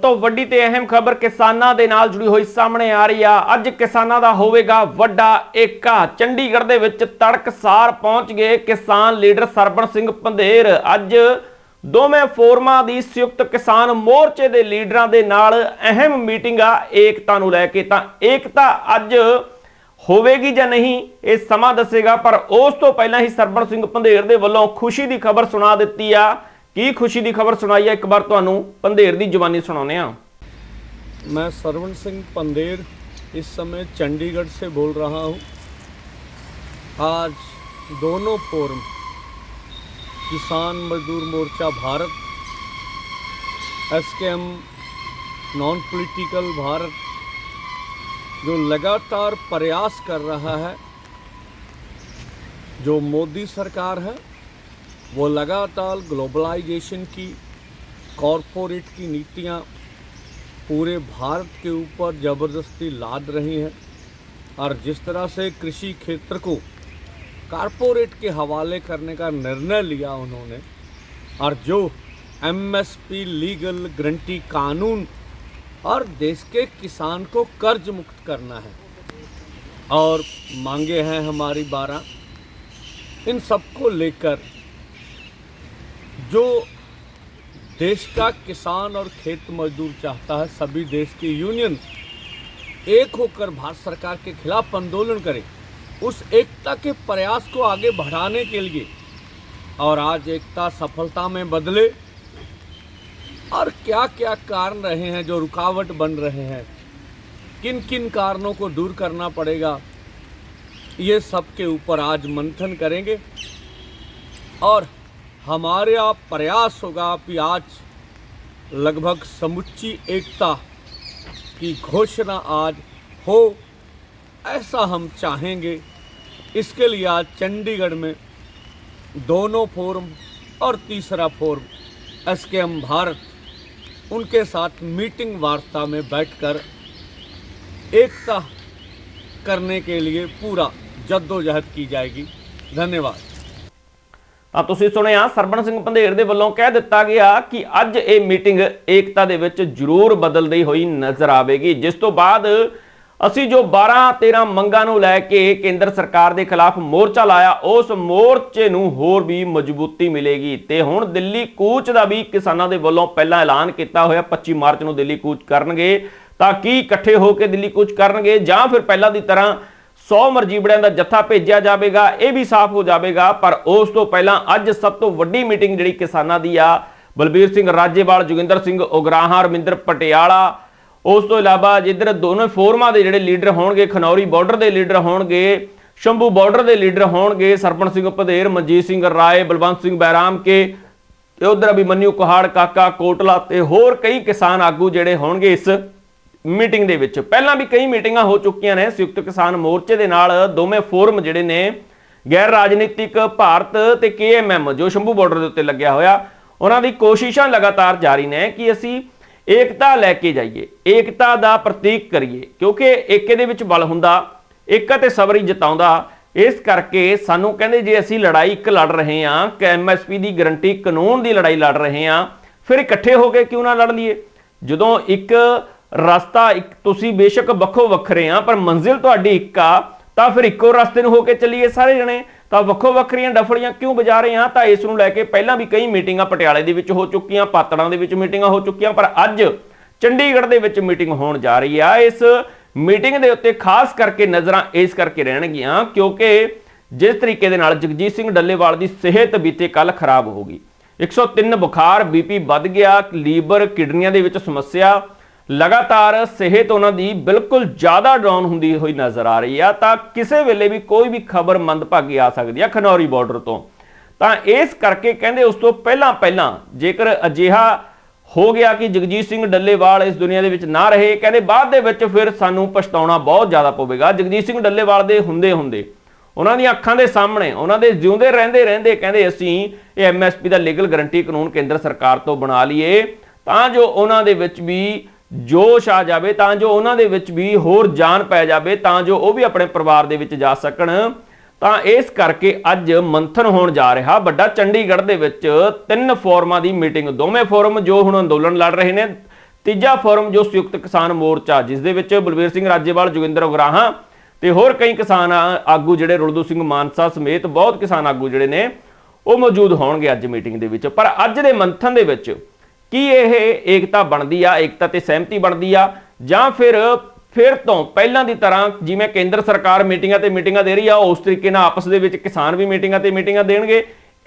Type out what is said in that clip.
ਤੋਂ ਵੱਡੀ ਤੇ ਅਹਿਮ ਖਬਰ ਕਿਸਾਨਾਂ ਦੇ ਨਾਲ ਜੁੜੀ ਹੋਈ ਸਾਹਮਣੇ ਆ ਰਹੀ ਆ। ਅੱਜ ਕਿਸਾਨਾਂ ਦਾ ਹੋਵੇਗਾ ਵੱਡਾ ਏਕਾ। ਚੰਡੀਗੜ੍ਹ ਦੇ ਵਿੱਚ ਤੜਕਸਾਰ ਪਹੁੰਚ ਗਏ ਕਿਸਾਨ ਲੀਡਰ ਸਰਬਣ ਸਿੰਘ ਪੰਧੇਰ। ਅੱਜ ਦੋਵੇਂ ਫੋਰਮਾਂ ਦੀ ਸੰਯੁਕਤ ਕਿਸਾਨ ਮੋਰਚੇ ਦੇ ਲੀਡਰਾਂ ਦੇ ਨਾਲ ਅਹਿਮ ਮੀਟਿੰਗ ਆ ਏਕਤਾ ਨੂੰ ਲੈ ਕੇ। ਤਾਂ ਏਕਤਾ ਅੱਜ ਹੋਵੇਗੀ ਜਾਂ ਨਹੀਂ, ਇਹ ਸਮਾਂ ਦੱਸੇਗਾ, ਪਰ ਉਸ ਤੋਂ ਪਹਿਲਾਂ ਹੀ ਸਰਬਣ ਸਿੰਘ ਪੰਧੇਰ ਦੇ ਵੱਲੋਂ ਖੁਸ਼ੀ ਦੀ ਖਬਰ ਸੁਣਾ ਦਿੱਤੀ ਆ। ਕੀ ਖੁਸ਼ੀ ਦੀ ਖਬਰ ਸੁਣਾਈ ਆ ਇੱਕ ਵਾਰ ਤੁਹਾਨੂੰ ਪੰਧੇਰ ਦੀ ਜ਼ੁਬਾਨੀ ਸੁਣਾਉਂਦੇ ਆ मैं सरवण सिंह पंदेर इस समय चंडीगढ़ से बोल रहा हूँ आज दोनों forum Kisan Mazdoor Morcha Bharat S K M non political Bharat जो लगातार प्रयास कर रहा है जो मोदी सरकार है वो लगातार ग्लोबलाइजेशन की, कॉरपोरेट की नीतियाँ पूरे भारत के ऊपर ज़बरदस्ती लाद रही हैं। और जिस तरह से कृषि क्षेत्र को कारपोरेट के हवाले करने का निर्णय लिया उन्होंने, और जो एमएसपी लीगल गारंटी कानून और देश के किसान को कर्ज मुक्त करना है। और मांगे हैं हमारी बारह। इन सबको लेकर जो देश का किसान और खेत मजदूर चाहता है, सभी देश के यूनियन एक होकर भारत सरकार के खिलाफ आंदोलन करें, उस एकता के प्रयास को आगे बढ़ाने के लिए और आज एकता सफलता में बदले और क्या क्या कारण रहे हैं, जो रुकावट बन रहे हैं किन किन कारणों को दूर करना पड़ेगा, ये सब के ऊपर आज मंथन करेंगे और हमारे आप प्रयास होगा कि आज लगभग समुच्ची एकता की घोषणा आज हो, ऐसा हम चाहेंगे। इसके लिए आज चंडीगढ़ में दोनों फोरम और तीसरा forum S K M Bharat, उनके साथ मीटिंग वार्ता में बैठकर एकता करने के लिए पूरा जद्दोजहद की जाएगी। धन्यवाद। ਤਾਂ ਤੁਸੀਂ ਸੁਣਿਆ, ਸਰਬਣ ਸਿੰਘ ਪੰਧੇਰ ਦੇ ਵੱਲੋਂ ਕਹਿ ਦਿੱਤਾ ਗਿਆ ਕਿ ਅੱਜ ਇਹ ਮੀਟਿੰਗ ਏਕਤਾ ਦੇ ਵਿੱਚ ਜ਼ਰੂਰ ਬਦਲਦੀ ਹੋਈ ਨਜ਼ਰ ਆਵੇਗੀ, ਜਿਸ ਤੋਂ ਬਾਅਦ ਅਸੀਂ ਜੋ 12 13 ਮੰਗਾਂ ਨੂੰ ਲੈ ਕੇ ਕੇਂਦਰ ਸਰਕਾਰ ਦੇ ਖਿਲਾਫ ਮੋਰਚਾ ਲਾਇਆ, ਉਸ ਮੋਰਚੇ ਨੂੰ ਹੋਰ ਵੀ ਮਜ਼ਬੂਤੀ ਮਿਲੇਗੀ। ਤੇ ਹੁਣ ਦਿੱਲੀ ਕੂਚ ਦਾ ਵੀ ਕਿਸਾਨਾਂ ਦੇ ਵੱਲੋਂ ਪਹਿਲਾਂ ਐਲਾਨ ਕੀਤਾ ਹੋਇਆ 25 ਮਾਰਚ ਨੂੰ ਦਿੱਲੀ ਕੂਚ ਕਰਨਗੇ, ਤਾਂ ਕੀ ਇਕੱਠੇ ਹੋ ਕੇ ਦਿੱਲੀ ਕੂਚ ਕਰਨਗੇ ਜਾਂ ਫਿਰ ਪਹਿਲਾਂ ਦੀ ਤਰ੍ਹਾਂ 100 ਮਰਜੀਬੜਿਆਂ ਦਾ ਜੱਥਾ ਭੇਜਿਆ ਜਾਵੇਗਾ, ਇਹ ਵੀ ਸਾਫ਼ ਹੋ ਜਾਵੇਗਾ, ਪਰ ਉਸ ਤੋਂ ਪਹਿਲਾਂ ਅੱਜ ਸਭ ਤੋਂ ਵੱਡੀ ਮੀਟਿੰਗ ਜਿਹੜੀ ਕਿਸਾਨਾਂ ਦੀ ਆ, ਬਲਬੀਰ ਸਿੰਘ ਰਾਜੇਵਾਲ, ਜੋਗਿੰਦਰ ਸਿੰਘ ਉਗਰਾਹਾਂ, ਰਮਿੰਦਰ ਪਟਿਆਲਾ, ਉਸ ਤੋਂ ਇਲਾਵਾ ਜਿੱਧਰ ਦੋਨੋਂ ਫੋਰਮਾਂ ਦੇ ਜਿਹੜੇ ਲੀਡਰ ਹੋਣਗੇ, ਖਨੌਰੀ ਬਾਰਡਰ ਦੇ ਲੀਡਰ ਹੋਣਗੇ, ਸ਼ੰਭੂ ਬਾਰਡਰ ਦੇ ਲੀਡਰ ਹੋਣਗੇ, ਸਰਪਣ ਸਿੰਘ ਪਧੇਰ ਮਨਜੀਤ ਸਿੰਘ ਰਾਏ, ਬਲਵੰਤ ਸਿੰਘ ਬੈਰਾਮ ਕੇ, ਤੇ ਉਧਰ ਅਭਿਮਨਿਊ ਕੁਹਾੜ ਕਾਕਾ, ਕੋਟਲਾ ਤੇ ਹੋਰ ਕਈ ਕਿਸਾਨ ਆਗੂ ਜਿਹੜੇ ਹੋਣਗੇ ਇਸ ਮੀਟਿੰਗ ਦੇ ਵਿੱਚ। ਪਹਿਲਾਂ ਵੀ ਕਈ ਮੀਟਿੰਗਾਂ ਹੋ ਚੁੱਕੀਆਂ ਨੇ ਸੰਯੁਕਤ ਕਿਸਾਨ ਮੋਰਚੇ ਦੇ ਨਾਲ। ਦੋਵੇਂ ਫੋਰਮ ਜਿਹੜੇ ਨੇ, ਗੈਰ ਰਾਜਨੀਤਿਕ ਭਾਰਤ ਤੇ ਕੇਐਮਐਮ ਜੋ ਸ਼ੰਭੂ ਬਾਰਡਰ ਦੇ ਉੱਤੇ ਲੱਗਿਆ ਹੋਇਆ, ਉਹਨਾਂ ਦੀ ਕੋਸ਼ਿਸ਼ਾਂ ਲਗਾਤਾਰ ਜਾਰੀ ਨੇ ਕਿ ਅਸੀਂ ਏਕਤਾ ਲੈ ਕੇ ਜਾਈਏ, ਏਕਤਾ ਦਾ ਪ੍ਰਤੀਕ ਕਰੀਏ, ਕਿਉਂਕਿ ਏਕੇ ਦੇ ਵਿੱਚ ਬਲ ਹੁੰਦਾ ਏਕਾ ਤੇ ਸਬਰ ਹੀ ਜਿਤਾਉਂਦਾ। ਇਸ ਕਰਕੇ ਸਾਨੂੰ ਕਹਿੰਦੇ ਜੇ ਅਸੀਂ ਲੜਾਈ ਇੱਕ ਲੜ ਰਹੇ ਹਾਂ, ਕਿ ਐਮਐਸਪੀ ਦੀ ਗਰੰਟੀ ਕਾਨੂੰਨ ਦੀ ਲੜਾਈ ਲੜ ਰਹੇ ਹਾਂ, ਫਿਰ ਇਕੱਠੇ ਹੋ ਕੇ ਕਿਉਂ ਨਾ ਲੜ ਲਈਏ? ਜਦੋਂ ਇੱਕ ਰਸਤਾ ਇੱਕ ਤੁਸੀਂ ਬੇਸ਼ੱਕ ਵੱਖੋ ਵੱਖਰੇ ਆ, ਪਰ ਮੰਜ਼ਿਲ ਤੁਹਾਡੀ ਇੱਕ ਆ, ਤਾਂ ਫਿਰ ਇੱਕੋ ਰਸਤੇ ਨੂੰ ਹੋ ਕੇ ਚੱਲੀਏ ਸਾਰੇ ਜਣੇ। ਤਾਂ ਵੱਖੋ ਵੱਖਰੀਆਂ ਡਫੜੀਆਂ ਕਿਉਂ ਵਜਾ ਰਹੇ ਆ? ਤਾਂ ਇਸ ਨੂੰ ਲੈ ਕੇ ਪਹਿਲਾਂ ਵੀ ਕਈ ਮੀਟਿੰਗਾਂ ਪਟਿਆਲੇ ਦੇ ਵਿੱਚ ਹੋ ਚੁੱਕੀਆਂ, ਪਾਤੜਾਂ ਦੇ ਵਿੱਚ ਮੀਟਿੰਗਾਂ ਹੋ ਚੁੱਕੀਆਂ, ਪਰ ਅੱਜ ਚੰਡੀਗੜ੍ਹ ਦੇ ਵਿੱਚ ਮੀਟਿੰਗ ਹੋਣ ਜਾ ਰਹੀ ਆ। ਇਸ ਮੀਟਿੰਗ ਦੇ ਉੱਤੇ ਖਾਸ ਕਰਕੇ ਨਜ਼ਰਾਂ ਇਸ ਕਰਕੇ ਰਹਿਣਗੀਆਂ, ਕਿਉਂਕਿ ਜਿਸ ਤਰੀਕੇ ਦੇ ਨਾਲ ਜਗਜੀਤ ਸਿੰਘ ਡੱਲੇਵਾਲ ਦੀ ਸਿਹਤ ਬੀਤੇ ਕੱਲ ਖਰਾਬ ਹੋ ਗਈ। 103 ਬੁਖਾਰ ਬੀਪੀ ਵੱਧ ਗਿਆ, ਲੀਵਰ, ਕਿਡਨੀਆਂ ਦੇ ਵਿੱਚ ਸਮੱਸਿਆ ਲਗਾਤਾਰ ਸਿਹਤ ਉਹਨਾਂ ਦੀ ਬਿਲਕੁਲ ਜ਼ਿਆਦਾ ਡਾਊਨ ਹੁੰਦੀ ਹੋਈ ਨਜ਼ਰ ਆ ਰਹੀ ਆ, ਤਾਂ ਕਿਸੇ ਵੇਲੇ ਵੀ ਕੋਈ ਵੀ ਖਬਰ ਮੰਦਭਾਗੀ ਆ ਸਕਦੀ ਆ ਖਨੌਰੀ ਬਾਰਡਰ ਤੋਂ। ਤਾਂ ਇਸ ਕਰਕੇ ਕਹਿੰਦੇ ਉਸ ਤੋਂ ਪਹਿਲਾਂ ਪਹਿਲਾਂ ਜੇਕਰ ਅਜਿਹਾ ਹੋ ਗਿਆ ਕਿ ਜਗਜੀਤ ਸਿੰਘ ਡੱਲੇਵਾਲ ਇਸ ਦੁਨੀਆ ਦੇ ਵਿੱਚ ਨਾ ਰਹੇ, ਕਹਿੰਦੇ ਬਾਅਦ ਦੇ ਵਿੱਚ ਫਿਰ ਸਾਨੂੰ ਪਛਤਾਉਣਾ ਬਹੁਤ ਜ਼ਿਆਦਾ ਪਵੇਗਾ। ਜਗਜੀਤ ਸਿੰਘ ਡੱਲੇਵਾਲ ਦੇ ਹੁੰਦੇ ਹੁੰਦੇ ਉਹਨਾਂ ਦੀਆਂ ਅੱਖਾਂ ਦੇ ਸਾਹਮਣੇ, ਉਹਨਾਂ ਦੇ ਜਿਉਂਦੇ ਰਹਿੰਦੇ ਰਹਿੰਦੇ ਕਹਿੰਦੇ ਅਸੀਂ ਇਹ ਐਮਐਸਪੀ ਦਾ ਲੀਗਲ ਗਾਰੰਟੀ ਕਾਨੂੰਨ ਕੇਂਦਰ ਸਰਕਾਰ ਤੋਂ ਬਣਾ ਲਈਏ, ਤਾਂ ਜੋ ਉਹਨਾਂ ਦੇ ਵਿੱਚ ਵੀ ਜੋਸ਼ ਆ ਜਾਵੇ, ਤਾਂ ਜੋ ਉਹਨਾਂ ਦੇ ਵਿੱਚ ਵੀ ਹੋਰ ਜਾਨ ਪੈ ਜਾਵੇ, ਤਾਂ ਜੋ ਉਹ ਵੀ ਆਪਣੇ ਪਰਿਵਾਰ ਦੇ ਵਿੱਚ ਜਾ ਸਕਣ। ਤਾਂ ਇਸ ਕਰਕੇ ਅੱਜ ਮੰਥਨ ਹੋਣ ਜਾ ਰਿਹਾ। ਵੱਡਾ ਚੰਡੀਗੜ੍ਹ ਦੇ ਵਿੱਚ ਤਿੰਨ ਫੋਰਮਾਂ ਦੀ ਮੀਟਿੰਗ, ਦੋਵੇਂ ਫੋਰਮ ਜੋ ਹੁਣ ਅੰਦੋਲਨ ਲੜ ਰਹੇ ਨੇ, ਤੀਜਾ ਫੋਰਮ ਜੋ ਸੰਯੁਕਤ ਕਿਸਾਨ ਮੋਰਚਾ, ਜਿਸ ਦੇ ਵਿੱਚ ਬਲਵੀਰ ਸਿੰਘ ਰਾਜੇਵਾਲ, ਜੋਗਿੰਦਰ ਉਗਰਾਹਾਂ ਤੇ ਹੋਰ ਕਈ ਕਿਸਾਨ ਆਗੂ ਜਿਹੜੇ ਰੁਲਦੂ ਸਿੰਘ ਮਾਨਸਾ ਸਮੇਤ ਬਹੁਤ ਕਿਸਾਨ ਆਗੂ ਜਿਹੜੇ ਨੇ, ਉਹ ਮੌਜੂਦ ਹੋਣਗੇ ਅੱਜ ਮੀਟਿੰਗ ਦੇ ਵਿੱਚ। ਪਰ ਅੱਜ ਦੇ ਮੰਥਨ ਦੇ ਵਿੱਚ ਕੀ ਇਹ ਏਕਤਾ ਬਣਦੀ ਆ, ਏਕਤਾ ਤੇ ਸਹਿਮਤੀ ਬਣਦੀ ਆ? ਜਾਂ ਫਿਰ ਫਿਰ ਤੋਂ ਪਹਿਲਾਂ ਦੀ ਤਰ੍ਹਾਂ ਜਿਵੇਂ ਕੇਂਦਰ ਸਰਕਾਰ ਮੀਟਿੰਗਾਂ ਤੇ ਮੀਟਿੰਗਾਂ ਦੇ ਰਹੀ ਆ, ਉਸ ਤਰੀਕੇ ਨਾਲ ਆਪਸ ਦੇ ਵਿੱਚ ਕਿਸਾਨ ਵੀ ਮੀਟਿੰਗਾਂ ਤੇ ਮੀਟਿੰਗਾਂ ਦੇਣਗੇ।